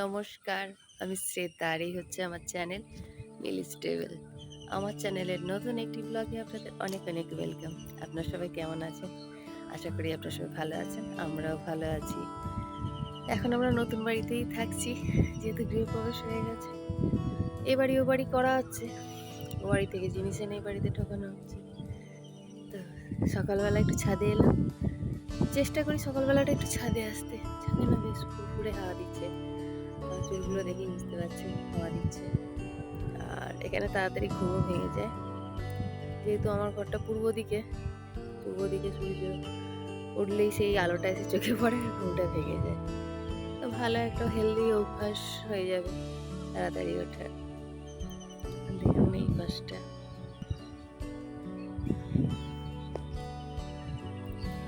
নমস্কার, আমি শ্রেতা আর এই হচ্ছে আমার চ্যানেল মিলি স্টেবল আমার চ্যানেলের নতুন একটি ব্লগে আপনাদের অনেক অনেক ওয়েলকাম। আপনার সবাই কেমন আছেন? আশা করি আপনার সবাই ভালো আছেন, আমরাও ভালো আছি। এখন আমরা নতুন বাড়িতেই থাকছি, যেহেতু গৃহপ্রবেশ হয়ে গেছে। এ বাড়ি ও বাড়ি করা হচ্ছে। ও বাড়ি থেকে জিনিস এনে এই বাড়িতে ঢোকানো হচ্ছে। তো সকালবেলা একটু ছাদে এলাম। চেষ্টা করি সকালবেলাটা একটু ছাদে আসতে। ছাদে না বেশ ফুরফুরে হাওয়া দিচ্ছে। চুলগুলো দেখেই বুঝতে পারছি, হাওয়া দিচ্ছে। আর এখানে তাড়াতাড়ি ঘুমও ভেঙে যায়। যেহেতু আমার ঘরটা পূর্ব দিকে পূর্ব দিকে সূর্য উঠলেই সেই আলোটা এসে চোখে পড়ে, ঘুমটা ভেঙে যায়। তো ভালো একটা হেলদি অভ্যাস হয়ে যাবে তাড়াতাড়ি ওঠার। দেখুন এই পাশটা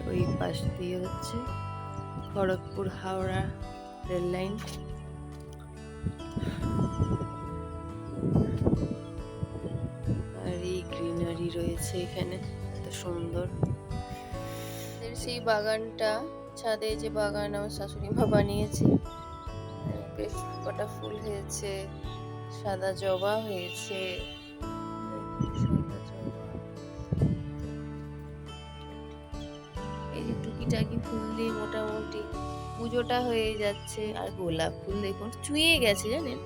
ওই পাশ দিয়ে হচ্ছে খড়গপুর হাওড়া রেল লাইন আর এই গ্রিনারি রয়েছে এখানে, এত সুন্দর। সেই বাগানটা, ছাদে যে বাগান আমার শাশুড়ি মা বানিয়েছে, বেশ কটা ফুল হয়েছে, সাদা জবা হয়েছে। এই যে টুকিটাকি ফুল দিয়ে মোটামুটি পুজোটা হয়ে যাচ্ছে, আর গোলাপ ফুল দেখুন, চুয়ে গেছে জানেন?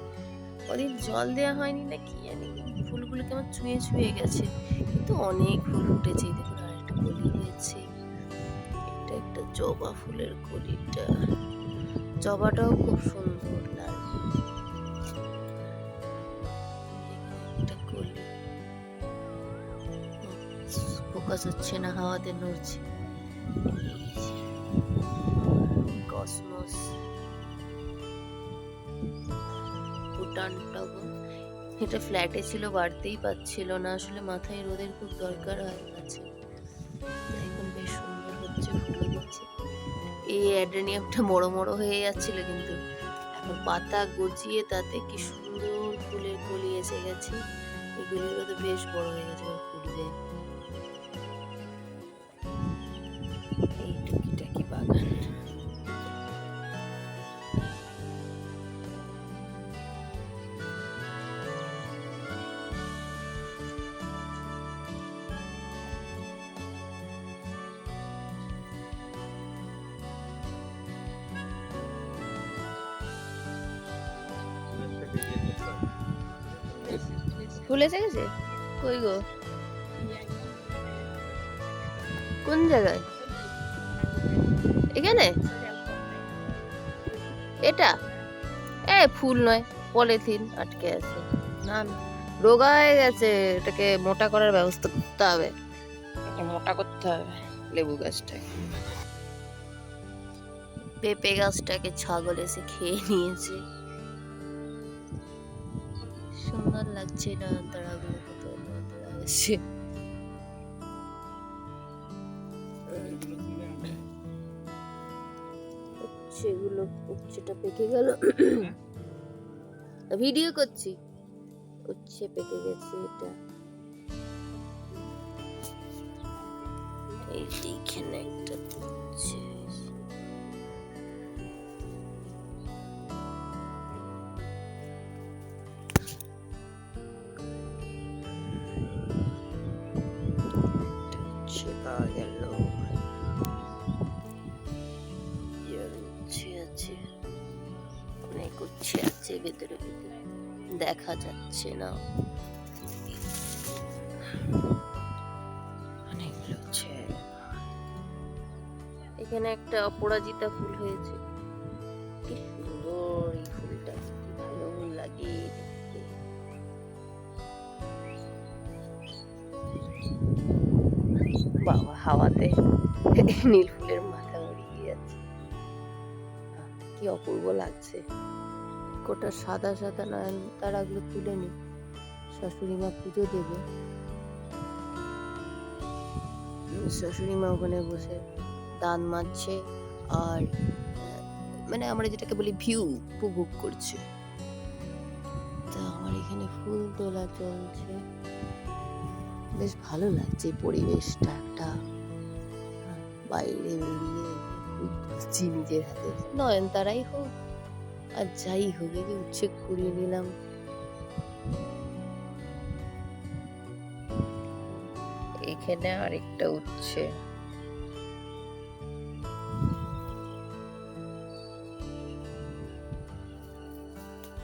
কদিন জল দেওয়া হয়নি না কি জানি, ফুলগুলো কেমন চুয়ে ছুঁয়ে গেছে। কিন্তু অনেক ফুল উঠেছে দেখুন আর একটা কলি হয়েছে। এটা একটা জবা ফুলের কলিটা। জবাটাও খুব সুন্দর লাল একটা ফোকাস হচ্ছে না, হাওয়াতে নড়ছে। কসমস ভুটান টগর এটা ফ্ল্যাটে ছিল, বাড়তেই পাচ্ছিল না। আসলে মাথায় রোদের খুব দরকার হয় আছে এখন বেশ সুন্দর হচ্ছে ফুলে দিচ্ছে এই অ্যাড্রেনিয়ামটা বড় বড় হয়ে যাচ্ছিল কিন্তু। এখন পাতা গজিয়ে তাতে কি সুন্দর ফুলের কলি এসে গেছে। এগুলো তো বেশ বড় হয়ে গেছে ফুলবে। ফুল এসে গেছে কই গো? কোন জায়গায়? এখানে? এটা? এ ফুল নয় পলিথিন আটকে আছে। না রোগা হয়ে গেছে এটাকে মোটা করার ব্যবস্থা করতে হবে। মোটা করতে হবে। লেবু গাছটাকে পেঁপে গাছটাকে ছাগল এসে খেয়ে নিয়েছে। সুন্দর লাগছে না তারাগুলো কত নড়াচড়া হচ্ছে সেগুলো উচ্ছেটা পেকে গেল। ভিডিও করছি। উচ্ছে পেকে গেছে এটা। এই যে এখানে একটা উচ্ছে। দেখা যাচ্ছে না। অনেকগুলো এখানে একটা অপরাজিতা ফুল হয়েছে। কি সুন্দর এই ফুলটা ভালো লাগে বাবা হাওয়াতে নীল ফুলের মাথা উড়িয়ে যাচ্ছে কি অপূর্ব লাগছে। গোটা সাদা সাদা নয়ন তারাগুলো তুলে নি শাশুড়ি মা পুজো দেবে। শাশুড়ি মা ওখানে বসে দান মারছে আর মানে আমরা যেটাকে বলি ভিউ উপভোগ করছে। তা আমার এখানে ফুল তোলা চলছে। বেশ ভালো লাগছে পরিবেশটা একটা। বাইরে বেরিয়ে নিজের হাতে। নয়নতারাই হোক আর যাই হোক, এই যে উচ্ছে কুড়িয়ে নিলাম। এখানে আরেকটা উচ্ছে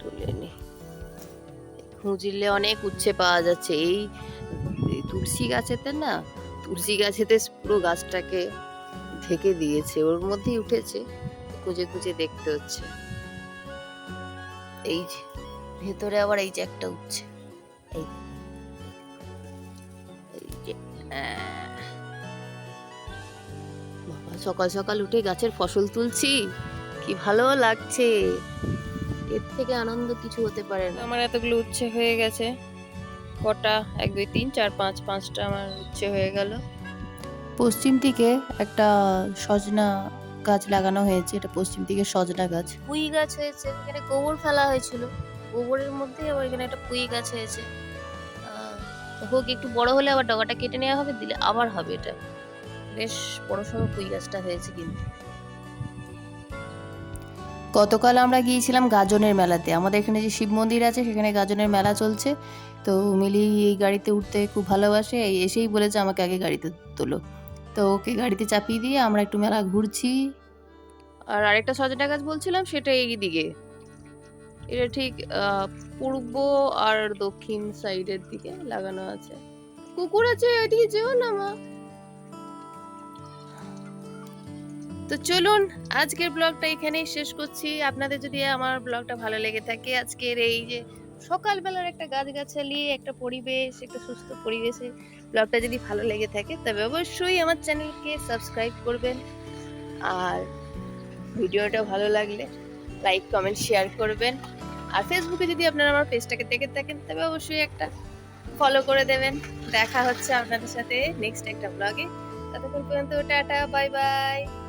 তুলে নি। খুঁজিলে অনেক উচ্ছে পাওয়া যাচ্ছে। এই তুলসী গাছেতে না, তুলসী গাছেতে পুরো গাছটাকে ঢেকে দিয়েছে। ওর মধ্যেই উঠেছে। খুঁজে খুঁজে দেখতে হচ্ছে। এই যে ভেতরে আবার এই যে একটা উচ্ছে এই এই যে বাবা সকাল সকাল উঠে গাছের ফসল তুলছি। কি ভালো লাগছে। এর থেকে আনন্দ কিছু হতে পারে না। আমার এতগুলো উচ্ছে হয়ে গেছে। কটা? এক দুই তিন চার পাঁচ পাঁচটা আমার উচ্ছে হয়ে গেল। পশ্চিম দিকে একটা সজনা গাছ লাগানো হয়েছে এটা পশ্চিম দিকে সজনা গাছ। পুঁই গাছ হয়েছে এখানে গোবর ফেলা হয়েছিল। গোবরের মধ্যে আবার এখানে একটা পুঁই গাছ হয়েছে। হোক একটু বড় হলে আবার ডগাটা কেটে নেওয়া হবে দিলে আবার হবে এটা। বেশ বড় সড়ো পুঁই গাছটা হয়েছে কিন্তু। গতকাল আমরা গিয়েছিলাম গাজনের মেলাতে। আমাদের এখানে যে শিব মন্দির আছে সেখানে গাজনের মেলা চলছে। তো মিলি এই গাড়িতে উঠতে খুব ভালোবাসে এই এসেই বলেছে আমাকে আগে গাড়িতে তোলো। তো ওকে গাড়িতে চাপিয়ে দিয়ে আমরা একটু মেলা ঘুরছি। আর আরেকটা সজনা গাছ বলছিলাম, সেটা এই দিকে এটা ঠিক পূর্ব আর দক্ষিণ সাইডের দিকে লাগানো আছে। কুকুর আছে ওইদিকে যেও না মা। তো চলুন, আজকের ব্লগটা এখানেই শেষ করছি। আপনাদের যদি আমার ব্লগটা ভালো লেগে থাকে, আজকের এই যে সকালবেলার একটা গাছগাছালি, একটা পরিবেশ, একটা সুস্থ পরিবেশে ব্লগটা যদি ভালো লেগে থাকে, তবে অবশ্যই আমার চ্যানেলকে সাবস্ক্রাইব করবেন। আর ভিডিওটা ভালো লাগলে লাইক, কমেন্ট, শেয়ার করবেন। আর ফেসবুকে যদি আপনারা আমার পেজটাকে দেখে থাকেন, তবে অবশ্যই একটা ফলো করে দেবেন। দেখা হচ্ছে আপনাদের সাথে নেক্সট একটা ব্লগে ততক্ষণ পর্যন্ত টাটা বাই বাই